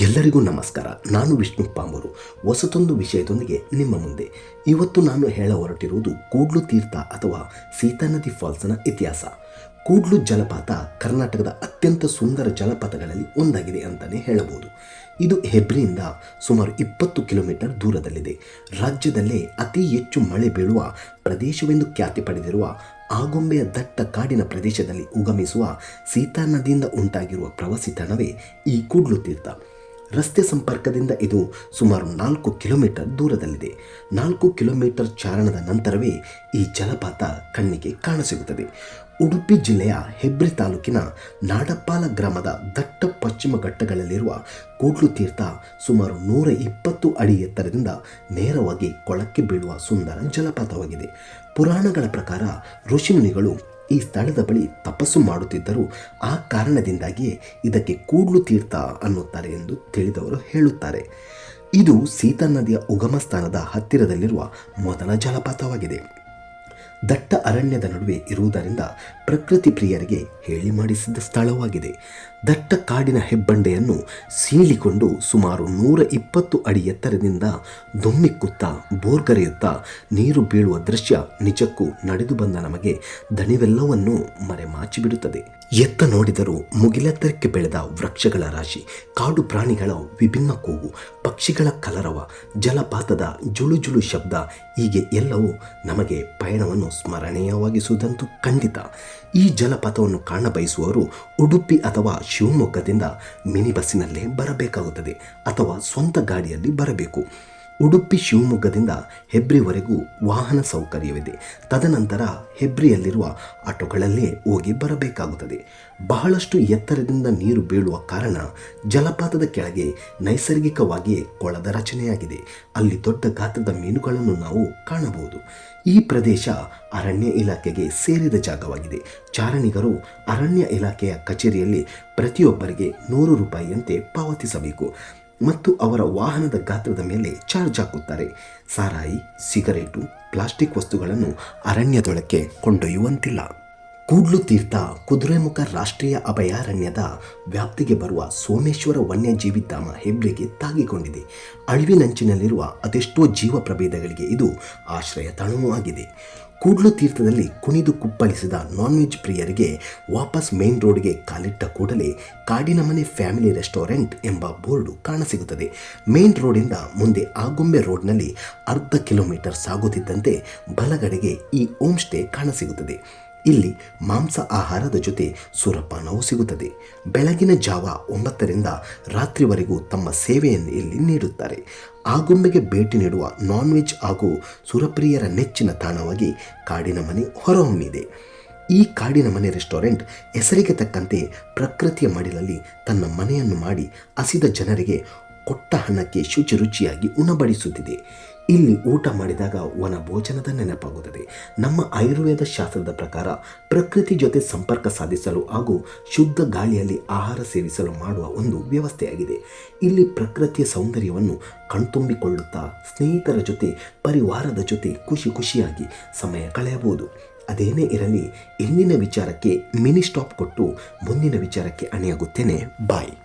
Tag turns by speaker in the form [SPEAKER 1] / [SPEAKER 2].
[SPEAKER 1] ಎಲ್ಲರಿಗೂ ನಮಸ್ಕಾರ. ನಾನು ವಿಷ್ಣು ಪಾಂಬರು. ಹೊಸತೊಂದು ವಿಷಯದೊಂದಿಗೆ ನಿಮ್ಮ ಮುಂದೆ. ಇವತ್ತು ನಾನು ಹೇಳ ಹೊರಟಿರುವುದು ಕೂಡ್ಲು ತೀರ್ಥ ಅಥವಾ ಸೀತಾ ನದಿ ಫಾಲ್ಸ್ನ ಇತಿಹಾಸ. ಕೂಡ್ಲು ಜಲಪಾತ ಕರ್ನಾಟಕದ ಅತ್ಯಂತ ಸುಂದರ ಜಲಪಾತಗಳಲ್ಲಿ ಒಂದಾಗಿದೆ ಅಂತಲೇ ಹೇಳಬಹುದು. ಇದು ಹೆಬ್ರಿಯಿಂದ ಸುಮಾರು ಇಪ್ಪತ್ತು ಕಿಲೋಮೀಟರ್ ದೂರದಲ್ಲಿದೆ. ರಾಜ್ಯದಲ್ಲೇ ಅತಿ ಹೆಚ್ಚು ಮಳೆ ಬೀಳುವ ಪ್ರದೇಶವೆಂದು ಖ್ಯಾತಿ ಪಡೆದಿರುವ ಆಗೊಂಬೆಯ ದಟ್ಟ ಕಾಡಿನ ಪ್ರದೇಶದಲ್ಲಿ ಉಗಮಿಸುವ ಸೀತಾ ನದಿಯಿಂದ ಉಂಟಾಗಿರುವ ಪ್ರವಾಸಿ ತಾಣವೇ ಈ ಕೂಡ್ಲು ತೀರ್ಥ. ರಸ್ತೆ ಸಂಪರ್ಕದಿಂದ ಇದು ಸುಮಾರು ನಾಲ್ಕು ಕಿಲೋಮೀಟರ್ ದೂರದಲ್ಲಿದೆ. ನಾಲ್ಕು ಕಿಲೋಮೀಟರ್ ಚಾರಣದ ನಂತರವೇ ಈ ಜಲಪಾತ ಕಣ್ಣಿಗೆ ಕಾಣಸಿಗುತ್ತದೆ. ಉಡುಪಿ ಜಿಲ್ಲೆಯ ಹೆಬ್ರಿ ತಾಲೂಕಿನ ನಾಡಪ್ಪಾಲ ಗ್ರಾಮದ ದಟ್ಟ ಪಶ್ಚಿಮ ಘಟ್ಟಗಳಲ್ಲಿರುವ ಕೂಡ್ಲು ತೀರ್ಥ ಸುಮಾರು ನೂರ ಇಪ್ಪತ್ತು ಅಡಿ ಎತ್ತರದಿಂದ ನೇರವಾಗಿ ಕೊಳಕ್ಕೆ ಬೀಳುವ ಸುಂದರ ಜಲಪಾತವಾಗಿದೆ. ಪುರಾಣಗಳ ಪ್ರಕಾರ ಋಷಿಮುನಿಗಳು ಈ ಸ್ಥಳದ ಬಳಿ ತಪಸ್ಸು ಮಾಡುತ್ತಿದ್ದರು. ಆ ಕಾರಣದಿಂದಾಗಿಯೇ ಇದಕ್ಕೆ ಕೂಡ್ಲು ತೀರ್ಥ ಅನ್ನುತ್ತಾರೆ ಎಂದು ತಿಳಿದವರು ಹೇಳುತ್ತಾರೆ. ಇದು ಸೀತಾ ನದಿಯ ಉಗಮ ಸ್ಥಾನದ ಹತ್ತಿರದಲ್ಲಿರುವ ಮೊದಲ ಜಲಪಾತವಾಗಿದೆ. ದಟ್ಟ ಅರಣ್ಯದ ನಡುವೆ ಇರುವುದರಿಂದ ಪ್ರಕೃತಿ ಪ್ರಿಯರಿಗೆ ಹೇಳಿ ಮಾಡಿಸಿದ ಸ್ಥಳವಾಗಿದೆ. ದಟ್ಟ ಕಾಡಿನ ಹೆಬ್ಬಂಡೆಯನ್ನು ಸೀಳಿಕೊಂಡು ಸುಮಾರು ನೂರ ಇಪ್ಪತ್ತು ಅಡಿ ಎತ್ತರದಿಂದ ದೊಮ್ಮಿಕ್ಕುತ್ತಾ ಬೋರ್ಗರೆಯುತ್ತಾ ನೀರು ಬೀಳುವ ದೃಶ್ಯ ನಿಜಕ್ಕೂ ನಡೆದು ಬಂದ ನಮಗೆ ದಣಿವೆಲ್ಲವನ್ನೂ ಮರೆಮಾಚಿಬಿಡುತ್ತದೆ. ಎತ್ತ ನೋಡಿದರೂ ಮುಗಿಲೆತ್ತರಕ್ಕೆ ಬೆಳೆದ ವೃಕ್ಷಗಳ ರಾಶಿ, ಕಾಡು ಪ್ರಾಣಿಗಳ ವಿಭಿನ್ನ ಕೂಗು, ಪಕ್ಷಿಗಳ ಕಲರವ, ಜಲಪಾತದ ಜುಳುಜುಳು ಜುಳು ಶಬ್ದ ಹೀಗೆ ಎಲ್ಲವೂ ನಮಗೆ ಪಯಣವನ್ನು ಸ್ಮರಣೀಯವಾಗಿಸುವುದಂತೂ ಖಂಡಿತ. ಈ ಜಲಪಾತವನ್ನು ಕಾಣಬಯಸುವವರು ಉಡುಪಿ ಅಥವಾ ಶಿವಮೊಗ್ಗದಿಂದ ಮಿನಿ ಬಸ್ಸಿನಲ್ಲೇ ಬರಬೇಕಾಗುತ್ತದೆ ಅಥವಾ ಸ್ವಂತ ಗಾಡಿಯಲ್ಲಿ ಬರಬೇಕು. ಉಡುಪಿ ಶಿವಮೊಗ್ಗದಿಂದ ಹೆಬ್ರಿವರೆಗೂ ವಾಹನ ಸೌಕರ್ಯವಿದೆ. ತದನಂತರ ಹೆಬ್ರಿಯಲ್ಲಿರುವ ಆಟೋಗಳಲ್ಲೇ ಹೋಗಿ ಬರಬೇಕಾಗುತ್ತದೆ. ಬಹಳಷ್ಟು ಎತ್ತರದಿಂದ ನೀರು ಬೀಳುವ ಕಾರಣ ಜಲಪಾತದ ಕೆಳಗೆ ನೈಸರ್ಗಿಕವಾಗಿಯೇ ಕೊಳದ ರಚನೆಯಾಗಿದೆ. ಅಲ್ಲಿ ದೊಡ್ಡ ಗಾತ್ರದ ಮೀನುಗಳನ್ನು ನಾವು ಕಾಣಬಹುದು. ಈ ಪ್ರದೇಶ ಅರಣ್ಯ ಇಲಾಖೆಗೆ ಸೇರಿದ ಜಾಗವಾಗಿದೆ. ಚಾರಣಿಗರು ಅರಣ್ಯ ಇಲಾಖೆಯ ಕಚೇರಿಯಲ್ಲಿ ಪ್ರತಿಯೊಬ್ಬರಿಗೆ ನೂರು ರೂಪಾಯಿಯಂತೆ ಪಾವತಿಸಬೇಕು. ಮತ್ತು ಅವರ ವಾಹನದ ಗಾತ್ರದ ಮೇಲೆ ಚಾರ್ಜ್ ಹಾಕುತ್ತಾರೆ. ಸಾರಾಯಿ, ಸಿಗರೇಟು, ಪ್ಲಾಸ್ಟಿಕ್ ವಸ್ತುಗಳನ್ನು ಅರಣ್ಯದೊಳಕ್ಕೆ ಕೊಂಡೊಯ್ಯುವಂತಿಲ್ಲ. ಕೂಡ್ಲು ತೀರ್ಥ ಕುದುರೆಮುಖ ರಾಷ್ಟ್ರೀಯ ಅಭಯಾರಣ್ಯದ ವ್ಯಾಪ್ತಿಗೆ ಬರುವ ಸೋಮೇಶ್ವರ ವನ್ಯಜೀವಿಧಾಮ ಹೆಬ್ರಿಗೆ ತಾಗಿಕೊಂಡಿದೆ. ಅಳಿವಿನಂಚಿನಲ್ಲಿರುವ ಅದೆಷ್ಟೋ ಜೀವ ಪ್ರಭೇದಗಳಿಗೆ ಇದು ಆಶ್ರಯ ತಾಣವೂ ಆಗಿದೆ. ಕೂಡ್ಲು ತೀರ್ಥದಲ್ಲಿ ಕುಣಿದು ಕುಪ್ಪಳಿಸಿದ ನಾನ್ ವೆಜ್ ಪ್ರಿಯರಿಗೆ ವಾಪಸ್ ಮೇನ್ ರೋಡ್ಗೆ ಕಾಲಿಟ್ಟ ಕೂಡಲೇ ಕಾಡಿನ ಮನೆ ಫ್ಯಾಮಿಲಿ ರೆಸ್ಟೋರೆಂಟ್ ಎಂಬ ಬೋರ್ಡು ಕಾಣಸಿಗುತ್ತದೆ. ಮೇನ್ ರೋಡಿಂದ ಮುಂದೆ ಆಗುಂಬೆ ರೋಡ್ನಲ್ಲಿ ಅರ್ಧ ಕಿಲೋಮೀಟರ್ ಸಾಗುತ್ತಿದ್ದಂತೆ ಬಲಗಡೆಗೆ ಈ ಹೋಮ್ ಸ್ಟೇ ಕಾಣಸಿಗುತ್ತದೆ. ಇಲ್ಲಿ ಮಾಂಸ ಆಹಾರದ ಜೊತೆ ಸುರಪಾನವು ಸಿಗುತ್ತದೆ. ಬೆಳಗಿನ ಜಾವ ಒಂಬತ್ತರಿಂದ ರಾತ್ರಿವರೆಗೂ ತಮ್ಮ ಸೇವೆಯನ್ನು ಇಲ್ಲಿ ನೀಡುತ್ತಾರೆ. ಆಗುಂಬೆಗೆ ಭೇಟಿ ನೀಡುವ ನಾನ್ ವೆಜ್ ಹಾಗೂ ಸುರಪ್ರಿಯರ ನೆಚ್ಚಿನ ತಾಣವಾಗಿ ಕಾಡಿನ ಮನೆ ಹೊರಹೊಮ್ಮಿದೆ. ಈ ಕಾಡಿನ ಮನೆ ರೆಸ್ಟೋರೆಂಟ್ ಹೆಸರಿಗೆ ತಕ್ಕಂತೆ ಪ್ರಕೃತಿಯ ಮಡಿಲಲ್ಲಿ ತನ್ನ ಮನೆಯನ್ನು ಮಾಡಿ ಹಸಿದ ಜನರಿಗೆ ಕೊಟ್ಟ ಹಣಕ್ಕೆ ಶುಚಿ ರುಚಿಯಾಗಿ ಉಣಬಡಿಸುತ್ತಿದೆ. ಇಲ್ಲಿ ಊಟ ಮಾಡಿದಾಗ ವನ ಭೋಜನದ ನೆನಪಾಗುತ್ತದೆ. ನಮ್ಮ ಆಯುರ್ವೇದ ಶಾಸ್ತ್ರದ ಪ್ರಕಾರ ಪ್ರಕೃತಿ ಜೊತೆ ಸಂಪರ್ಕ ಸಾಧಿಸಲು ಹಾಗೂ ಶುದ್ಧ ಗಾಳಿಯಲ್ಲಿ ಆಹಾರ ಸೇವಿಸಲು ಮಾಡುವ ಒಂದು ವ್ಯವಸ್ಥೆಯಾಗಿದೆ. ಇಲ್ಲಿ ಪ್ರಕೃತಿಯ ಸೌಂದರ್ಯವನ್ನು ಕಣ್ತುಂಬಿಕೊಳ್ಳುತ್ತಾ ಸ್ನೇಹಿತರ ಜೊತೆ, ಪರಿವಾರದ ಜೊತೆ ಖುಷಿ ಖುಷಿಯಾಗಿ ಸಮಯ ಕಳೆಯಬಹುದು. ಅದೇನೇ ಇರಲಿ, ಇಂದಿನ ವಿಚಾರಕ್ಕೆ ಮಿನಿ ಸ್ಟಾಪ್ ಕೊಟ್ಟು ಮುಂದಿನ ವಿಚಾರಕ್ಕೆ ಅಣಿಯಾಗುತ್ತೇನೆ. ಬಾಯ್.